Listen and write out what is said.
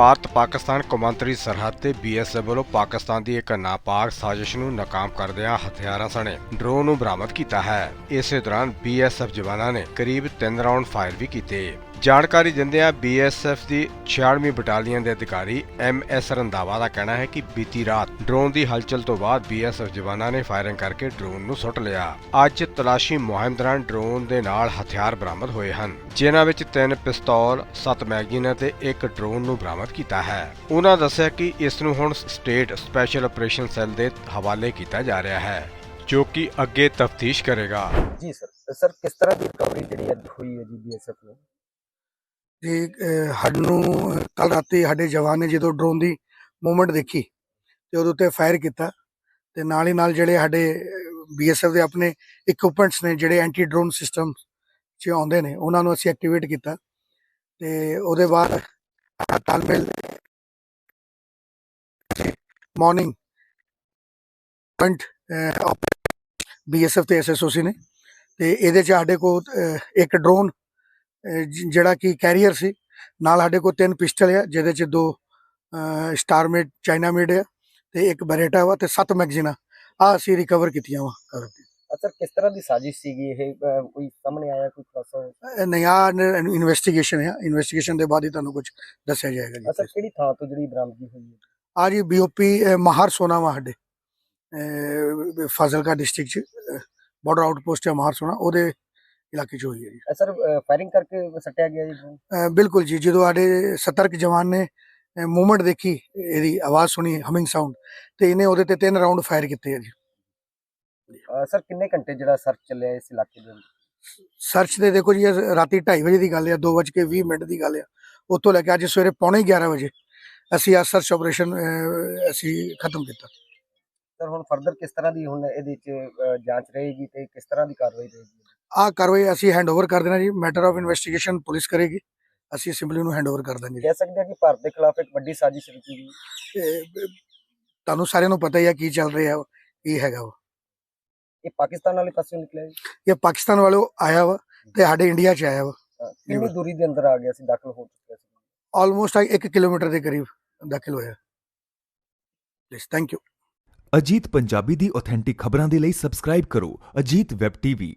ਭਾਰਤ ਪਾਕਿਸਤਾਨ ਕੌਮਾਂਤਰੀ ਸਰਹੱਦ ਤੇ ਬੀਐਸਐਫ ਵੱਲੋਂ ਪਾਕਿਸਤਾਨ ਦੀ ਇੱਕ ਨਾਪਾਕ ਸਾਜ਼ਿਸ਼ ਨੂੰ ਨਾਕਾਮ ਕਰਦਿਆਂ ਹਥਿਆਰਾਂ ਸਣੇ ਡਰੋਨ ਨੂੰ ਬਰਾਮਦ ਕੀਤਾ ਹੈ। ਇਸੇ ਦੌਰਾਨ ਬੀਐਸਐਫ ਜਵਾਨਾਂ ਨੇ ਕਰੀਬ 3 ਰਾਉਂਡ ਫਾਇਰ ਵੀ ਕੀਤੇ। ਜਾਣਕਾਰੀ ਦਿੰਦਿਆਂ ਬੀਐਸਐਫ ਦੀ 96ਵੀਂ ਬਟਾਲੀਅਨ ਦੇ ਅਧਿਕਾਰੀ ਐਮਐਸ ਰੰਦਾਵਾ ਦਾ ਕਹਿਣਾ ਹੈ ਕਿ ਬੀਤੀ ਰਾਤ ਡਰੋਨ ਦੀ ਹਲਚਲ ਤੋਂ ਬਾਅਦ ਬੀਐਸਐਫ ਜਵਾਨਾਂ ਨੇ ਫਾਇਰਿੰਗ ਕਰਕੇ ਡਰੋਨ ਨੂੰ ਸੁੱਟ ਲਿਆ। ਅੱਜ ਤਲਾਸ਼ੀ ਮੁਹਿੰਮ ਦੌਰਾਨ ਡਰੋਨ ਦੇ ਨਾਲ ਹਥਿਆਰ ਬਰਾਮਦ ਹੋਏ ਹਨ ਜਿਨ੍ਹਾਂ ਵਿੱਚ ਤਿੰਨ ਪਿਸਤੌਲ, 7 ਮੈਗਜ਼ੀਨ ਅਤੇ ਇੱਕ ਡਰੋਨ ਨੂੰ ਬਰਾਮਦ ਕੀਤਾ ਹੈ। ਉਹਨਾਂ ਦੱਸਿਆ ਕਿ ਇਸ ਨੂੰ ਹੁਣ ਸਟੇਟ ਸਪੈਸ਼ਲ ਆਪਰੇਸ਼ਨ ਸੈੱਲ ਦੇ ਹਵਾਲੇ ਕੀਤਾ ਜਾ ਰਿਹਾ ਹੈ ਜੋ ਕਿ ਅੱਗੇ ਤਫਤੀਸ਼ ਕਰੇਗਾ। ਜੀ ਸਰ ਸਰ ਕਿਸ ਤਰ੍ਹਾਂ ਦੀ ਰਿਕਵਰੀ ਜਿਹੜੀ ਅੱਜ ਹੋਈ ਹੈ ਜੀ ਬੀਐਸਐਫ ਨੂੰ? ਜੀ ਸਾਨੂੰ ਕੱਲ ਰਾਤੀ ਸਾਡੇ ਜਵਾਨ ਨੇ ਜਦੋਂ ਡਰੋਨ ਦੀ ਮੂਵਮੈਂਟ ਦੇਖੀ ਤੇ ਉਹਦੇ ਉੱਤੇ ਫਾਇਰ ਕੀਤਾ ਤੇ ਨਾਲ ਹੀ ਨਾਲ ਜਿਹੜੇ ਸਾਡੇ ਬੀਐਸਐਫ ਦੇ ਆਪਣੇ ਇਕਵਿਪਮੈਂਟਸ ਨੇ ਜਿਹੜੇ ਐਂਟੀ ਡਰੋਨ ਸਿਸਟਮ ਚ ਆਉਂਦੇ ਨੇ, ਉਹਨਾਂ ਨੂੰ ਅਸੀਂ ਐਕਟੀਵੇਟ ਕੀਤਾ ਤੇ ਉਹਦੇ ਬਾਅਦ ਤਾਲਮੇਲ ਮਾਰਨਿੰਗ ਪੁਆਇੰਟ ਬੀਐਸਐਫ ਤੇ ਐਸਐਸਓਸੀ ਨੇ ਤੇ ਇਹਦੇ ਚ ਸਾਡੇ ਕੋਲ ਇੱਕ ਡਰੋਨ ਜਿਹੜਾ ਕਿ ਕੈਰੀਅਰ ਸੀ। ਨਾਲ ਸਾਡੇ ਕੋਲ ਤਿੰਨ ਪਿਸਟਲ ਆ ਜਿਹਦੇ ਚ ਦੋ ਸਟਾਰ ਮੇਡ ਚਾਈਨਾ ਮੇਡ ਆ ਤੇ ਇੱਕ ਬਰੇਟਾ ਵਾ ਤੇ ਸੱਤ ਮੈਗਜ਼ੀਨਾਂ ਆ। ਅਸੀਂ ਰਿਕਵਰ ਕੀਤੀਆਂ ਵਾ। ਸਰ ਕਿਸ ਤਰ੍ਹਾਂ ਦੀ ਸਾਜ਼ਿਸ਼ ਸੀਗੀ ਇਹ? ਕੋਈ ਸਾਹਮਣੇ ਆਇਆ ਕੋਈ ਖੁਲਾਸਾ ਹੋਇਆ? ਨਿਆ ਇਨਵੈਸਟੀਗੇਸ਼ਨ ਆ। ਇਨਵੈਸਟੀਗੇਸ਼ਨ ਦੇ ਬਾਅਦ ਹੀ ਤੁਹਾਨੂੰ ਕੁਝ ਦੱਸਿਆ ਜਾਏਗਾ ਸਰ ਜੀ ਕਿਹੜੀ ਥਾਂ ਤੋਂ ਜਿਹੜੀ ਬਰਾਮਦਗੀ ਹੋਈ ਹੈ? ਆ ਜੀ ਬੀਓਪੀ ਮਹਾਰ ਸੋਨਾ ਵਾ ਸਾਡੇ। ਫਾਜ਼ਿਲਕਾ ਡਿਸਟ੍ਰਿਕਟ ਚ ਬਾਰਡਰ ਆਊਟਪੋਸਟ ਹੈ ਮਹਾਰ ਸੋਨਾ। ਉਹਦੇ ਇਲਾਕੇ ਚ ਹੋਈ ਹੈ ਜੀ। ਸਰ ਫਾਇਰਿੰਗ ਕਰਕੇ ਸੱਟਿਆ ਗਿਆ ਜੀ? ਬਿਲਕੁਲ ਜੀ ਜਦੋਂ ਸਾਡੇ ਸਤਰਕ ਜਵਾਨ ਨੇ ਮੂਵਮੈਂਟ ਦੇਖੀ ਇਹਦੀ ਆਵਾਜ਼ ਸੁਣੀ ਹਮਿੰਗ ਸਾਊਂਡ ਤੇ ਇਹਨੇ ਉਹਦੇ ਤੇ ਤਿੰਨ ਰਾਉਂਡ ਫਾਇਰ ਕੀਤੇ ਆ ਜੀ। ਅਹ, ਸਰ ਕਿੰਨੇ ਘੰਟੇ ਜਿਹੜਾ ਸਰਚ ਚੱਲਿਆ ਇਸ ਇਲਾਕੇ ਦੇ ਸਰਚ ਦੇ ਦੇਖੋ ਜੀ ਇਹ ਰਾਤੀ 2:30 ਵਜੇ ਦੀ ਗੱਲ ਆ 2:20 ਮਿੰਟ ਦੀ ਗੱਲ ਆ। ਉੱਥੋਂ ਲੈ ਕੇ ਅੱਜ ਸਵੇਰੇ ਪੌਣੇ 11 ਵਜੇ ਅਸੀਂ ਆ ਸਰਚ ਆਪਰੇਸ਼ਨ ਅਸੀਂ ਖਤਮ ਕੀਤਾ। ਸਰ ਹੁਣ ਫਰਦਰ ਕਿਸ ਤਰ੍ਹਾਂ ਦੀ ਹੁਣ ਇਹਦੇ ਅਹ, ਜਾਂਚ ਰਹੇਗੀ ਤੇ ਕਿਸ ਤਰ੍ਹਾਂ ਦੀ ਕਾਰਵਾਈ ਰਹੇਗੀ? ਆ ਕਾਰਵਾਈ ਅਸੀਂ ਹੈਂਡਓਵਰ ਕਰ ਦੇਣਾ ਜੀ। ਮੈਟਰ ਆਫ ਇਨਵੈਸਟੀਗੇਸ਼ਨ ਪੁਲਿਸ ਕਰੇਗੀ। ਅਸੀਂ ਸਿੰਪਲੀ ਨੂੰ ਹੈਂਡਓਵਰ ਕਰ ਦਾਂਗੇ ਜੀ। ਕਹਿ ਸਕਦੇ ਹਾਂ ਕਿ ਭਾਰਤ ਦੇ ਖਿਲਾਫ ਇੱਕ ਵੱਡੀ ਸਾਜ਼ਿਸ਼ ਰਚੀ ਗਈ। ਤੇ, ਅਹ, ਤੁਹਾਨੂੰ ਸਾਰਿਆਂ ਨੂੰ ਪਤਾ ਹੀ ਆ ਕੀ ਚੱਲ ਰਿਹਾ ਵਾ, ਕੀ ਹੈਗਾ ਵਾ। ਇਹ ਪਾਕਿਸਤਾਨ ਵਾਲੇ ਪਾਸੇ ਨਿਕਲਿਆ ਜੀ। ਇਹ ਪਾਕਿਸਤਾਨ ਵਾਲੋ ਆਇਆ ਵਾ ਤੇ ਸਾਡੇ ਇੰਡੀਆ 'ਚ ਆਇਆ ਵਾ। ਅਹ, ਕਿੰਨੀ ਦੂਰੀ ਦੇ ਅੰਦਰ ਆ ਗਿਆ ਸੀ ਦਾਖਲ ਹੋ ਚੁੱਕਿਆ ਸੀ? ਆਲਮੋਸਟ 1 ਕਿਲੋਮੀਟਰ ਦੇ ਕਰੀਬ ਦਾਖਲ ਹੋਇਆ। Please thank you Ajit Punjabi the authentic ਖਬਰਾਂ ਦੇ ਲਈ ਸਬਸਕ੍ਰਾਈਬ ਕਰੋ। Ajit web TV